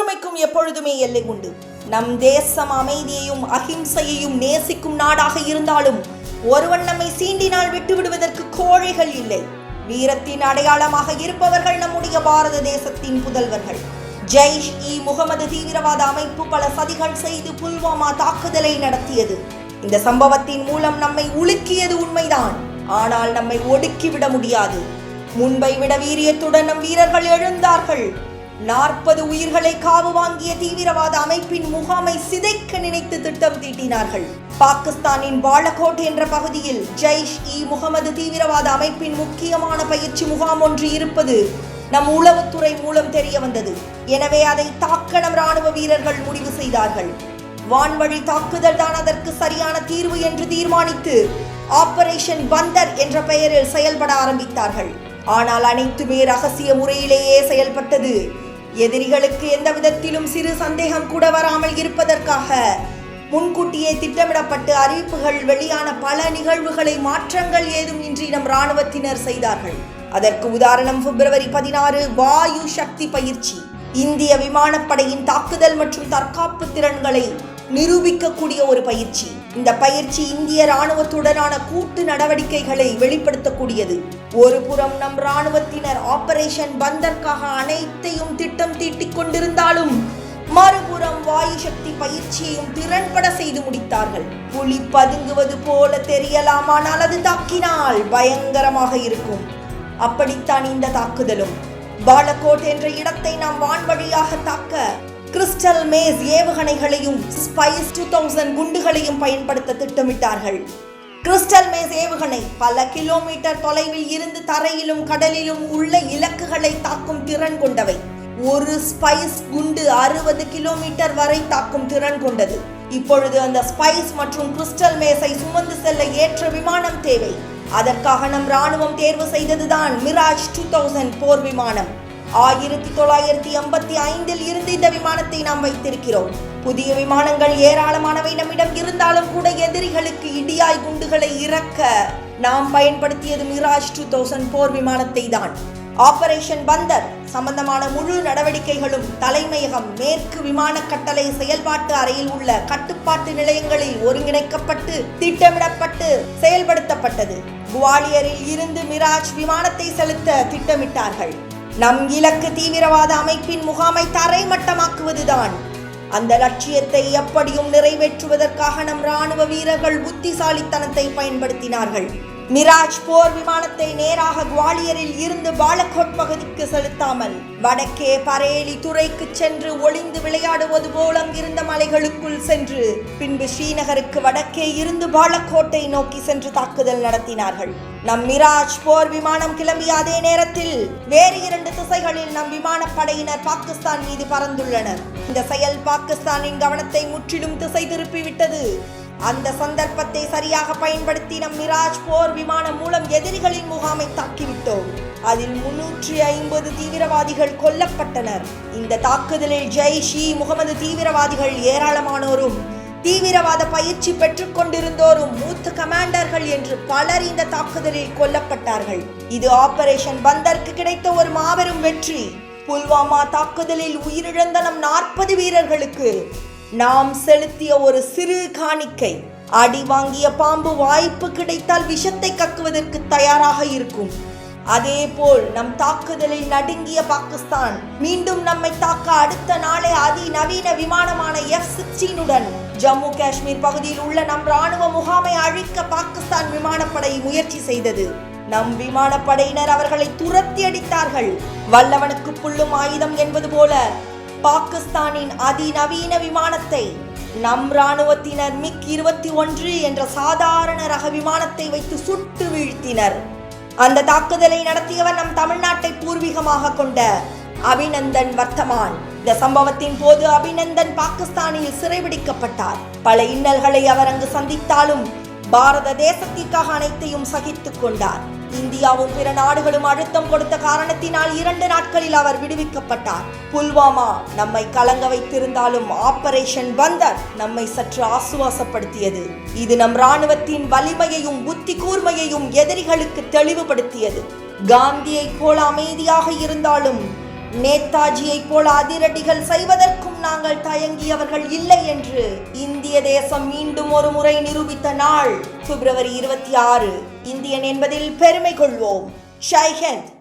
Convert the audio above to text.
பொறுமைக்கும் எப்பொழுதுமே எல்லை உண்டு. நம் தேசம் அமைதியையும் அகிம்சையையும் நேசிக்கும் நாடாக இருந்தாலும் ஒருவன் நம்மை சீண்டினால் விட்டுவிடுவதற்கு கோழைகள் இல்லை. வீரத்தின் அடையாளமாக இருப்பவர்கள் நம்முடைய பாரத தேசத்தின் புதல்வர்கள். ஜெய்ஷ் இ முகமது தீவிரவாத அமைப்பு பல சதிகள் செய்து புல்வாமா தாக்குதலை நடத்தியது. இந்த சம்பவத்தின் மூலம் நம்மை உலுக்கியது உண்மைதான். ஆனால் நம்மை ஒடுக்கிவிட முடியாது. முன்பை விட வீரியத்துடன் நம் வீரர்கள் எழுந்தார்கள். நாற்பது உயிர்களை காவு வாங்கிய தீவிரவாத அமைப்பின் முகாமை சிதைக்க நினைத்து திட்டம் தீட்டினார்கள். பாகிஸ்தானின் பாலகோட் என்ற பகுதியில் ஜெய்ஷ் இ முகமது தீவிரவாத அமைப்பின் முக்கியமான பயிற்சி முகாம் ஒன்று இருப்பது நம் உளவுத்துறை மூலம் தெரிய வந்தது. எனவே அதை தாக்கணம் ராணுவ வீரர்கள் முடிவு செய்தார்கள். வான்வழி தாக்குதல் தான் அதற்கு சரியான தீர்வு என்று தீர்மானித்து ஆபரேஷன் பந்தர் என்ற பெயரில் செயல்பட ஆரம்பித்தார்கள். ஆனால் அனைத்துமே ரகசிய முறையிலேயே செயல்பட்டது. எதிரிகளுக்கு எந்த விதத்திலும் சிறு சந்தேகம் கூட வராமல் இருப்பதற்காக முன்கூட்டியே திட்டமிடப்பட்டு அறிவிப்புகள் வெளியான பல நிகழ்வுகளை மாற்றங்கள் ஏதும் இன்றி நம் ராணுவத்தினர் செய்தார்கள். அதற்கு உதாரணம் பிப்ரவரி பதினாறு வாயு சக்தி பயிற்சி. இந்திய விமானப்படையின் தாக்குதல் மற்றும் தற்காப்பு திறன்களை நிரூபிக்கக்கூடிய ஒரு பயிற்சி. இந்த பயிற்சி இந்திய ராணுவத்துடனான கூட்டு நடவடிக்கைகளை வெளிப்படுத்தக்கூடியது. ஒரு புறம் நம் ராணுவத்தினர் ஆபரேஷன் பந்தற்காக அனைத்தையும் திட்டம் தீட்டிக் கொண்டிருந்தாலும் மறுபுறம் வாயு சக்தி பயிற்சியையும் திறன்பட செய்து முடித்தார்கள். புலி பதுங்குவது போல தெரியலாம் ஆனால் அது தாக்கினால் பயங்கரமாக இருக்கும். அப்படித்தான் இந்த தாக்குதலும். பாலக்கோட் என்ற இடத்தை நாம் வான்வழியாக தாக்க கிறிஸ்டல் மேஸ் ஏவுகணைகளையும் ஸ்பைஸ் டூ தௌசண்ட் குண்டுகளையும் பயன்படுத்த திட்டமிட்டார்கள். கிறிஸ்டல் மேஸ் ஏவுகணை பல கிலோமீட்டர் தொலைவில் இருந்து தரையிலும் கடலிலும் உள்ள இலக்குகளை தாக்கும் திறன் கொண்டவை. ஒரு ஸ்பைஸ் குண்டு அறுபது கிலோமீட்டர் வரை தாக்கும் திறன் கொண்டது. இப்பொழுது அந்த ஸ்பைஸ் மற்றும் கிறிஸ்டல் மேஸை சுமந்து செல்ல ஏற்ற விமானம் தேவை. அதற்காக நம் ராணுவம் தேர்வு செய்ததுதான் மிராஜ் டூ தௌசண்ட் போர் விமானம். ஆயிரத்தி தொள்ளாயிரத்தி எண்பத்தி ஐந்தில் இருந்து இந்த விமானத்தை நாம் வைத்திருக்கிறோம். புதிய விமானங்கள் ஏராளமானவை நம்மிடம் இருந்தாலும் கூட எதிரிகளுக்கு இடியாய் குண்டுகளை இறக்க நாம் பயன்படுத்தியது மிராஜ் டூ தௌசண்ட் போர் விமானத்தை தான். ஆபரேஷன் பந்தர் சம்பந்தமான முழு நடவடிக்கைகளும் தலைமையகம் மேற்கு விமான கட்டளை செயல்பாட்டு அறையில் உள்ள கட்டுப்பாட்டு நிலையங்களில் ஒருங்கிணைக்கப்பட்டு திட்டமிடப்பட்டு செயல்படுத்தப்பட்டது. குவாலியரில் இருந்து மிராஜ் விமானத்தை செலுத்த திட்டமிட்டார்கள். நம் இலக்கு தீவிரவாத அமைப்பின் முகாமை தரைமட்டமாக்குவதுதான். அந்த லட்சியத்தை எப்படியும் நிறைவேற்றுவதற்காக நம் ராணுவ வீரர்கள் புத்திசாலித்தனத்தை பயன்படுத்தினார்கள். மிராஜ் போர் விமானத்தை நேராக குவாலியரில் இருந்து பாலகோட் பகுதிக்கு செலுத்தாமல் வடக்கே பரேலி துறைக்கு சென்று ஒளிந்து விளையாடுவது போல் அங்கிருந்த மலைகளுக்குள் சென்று பின்பு ஸ்ரீநகருக்கு வடக்கே இருந்து பாலக்கோட்டை நோக்கி சென்று தாக்குதல் நடத்தினார்கள். நம் மிராஜ் போர் விமானம் கிளம்பிய அதே நேரத்தில் வேறு இரண்டு திசைகளில் நம் விமானப்படையினர் பாகிஸ்தான் மீது பறந்துள்ளனர். இந்த செயல் பாகிஸ்தானின் கவனத்தை முற்றிலும் திசை திருப்பிவிட்டது. அந்த சந்தர்ப்பத்தை சரியாக பயன்படுத்தி நம் மிராஜ் போர் விமானம் மூலம் எதிரிகளின் முகாமை தாக்கிவிட்டோம். அதில் முன்னூற்றி ஐம்பது தீவிரவாதிகள் கொல்லப்பட்டனர். இந்த தாக்குதலில் ஜெய்ஷ் இ முகமது தீவிரவாதிகள் ஏராளமானோரும் தீவிரவாத பயிற்சி பெற்றுக் கொண்டிருந்தோரும் மூத்த கமாண்டர்கள் என்று பலர் இந்த தாக்குதலில் கொல்லப்பட்டார்கள். இது ஆபரேஷன் பந்தருக்கு கிடைத்த ஒரு மாபெரும் வெற்றி. புல்வாமா தாக்குதலில் உயிரிழந்த நம் நாற்பது வீரர்களுக்கு நாம் செலுத்திய ஒரு சிறு காணிக்கை. அடி வாங்கிய பாம்பு வாய்ப்பு கிடைத்தால் விஷத்தை கக்குவதற்கு தயாராக இருக்கும். அதேபோல் நம் தாக்குதலில் நடுங்கிய பாகிஸ்தான் மீண்டும் நம்மை தாக்க அடுத்த நாளே அதிநவீன விமானமான எஃப் சிக்ஸ்டீனுடன் ஜம்மு காஷ்மீர் பகுதியில் உள்ள நம் ராணுவ முகாமை அழிக்க பாகிஸ்தான் விமானப்படை முயற்சி செய்தது. நம் விமானப்படையினர் அவர்களை துரத்தி அடித்தார்கள். வல்லவனுக்கு புல்லும் ஆயுதம் என்பது போல பாகிஸ்தானின் அதிநவீன விமானத்தை நம் ராணுவத்தினர் மிக் இருபத்தி ஒன்று என்ற சாதாரண ரக விமானத்தை வைத்து சுட்டு வீழ்த்தினர். அந்த தாக்குதலை நடத்தியவர் நம் தமிழ்நாட்டை பூர்வீகமாக கொண்ட அபிநந்தன் வர்த்தமான். இந்த சம்பவத்தின் போது அபிநந்தன் பாகிஸ்தானில் சிறைபிடிக்கப்பட்டார். பல இன்னல்களை அவர் அங்கு சந்தித்தாலும் பாரத தேசத்திற்காக அனைத்தையும் சகித்துக் கொண்டார். இந்தியாவும் பிற நாடுகளும் அழுத்தம் கொடுத்த காரணத்தினால் இரண்டு நாட்களில் அவர் விடுவிக்கப்பட்டார். புல்வாமா நம்மை கலங்க வைத்திருந்தாலும் ஆபரேஷன் பந்தர் நம்மை சற்று ஆசுவாசப்படுத்தியது. இது நம் ராணுவத்தின் வலிமையையும் புத்தி கூர்மையையும் எதிரிகளுக்கு தெளிவுபடுத்தியது. காந்தியை போல அமைதியாக இருந்தாலும் நேதாஜியைப் போல அதிரடிகள் செய்வதற்கும் நாங்கள் தயங்கியவர்கள் இல்லை என்று இந்திய தேசம் மீண்டும் ஒரு முறை நிரூபித்த நாள் பிப்ரவரி இருபத்தி ஆறு. இந்தியன் என்பதில் பெருமை கொள்வோம். ஷைஹந்த்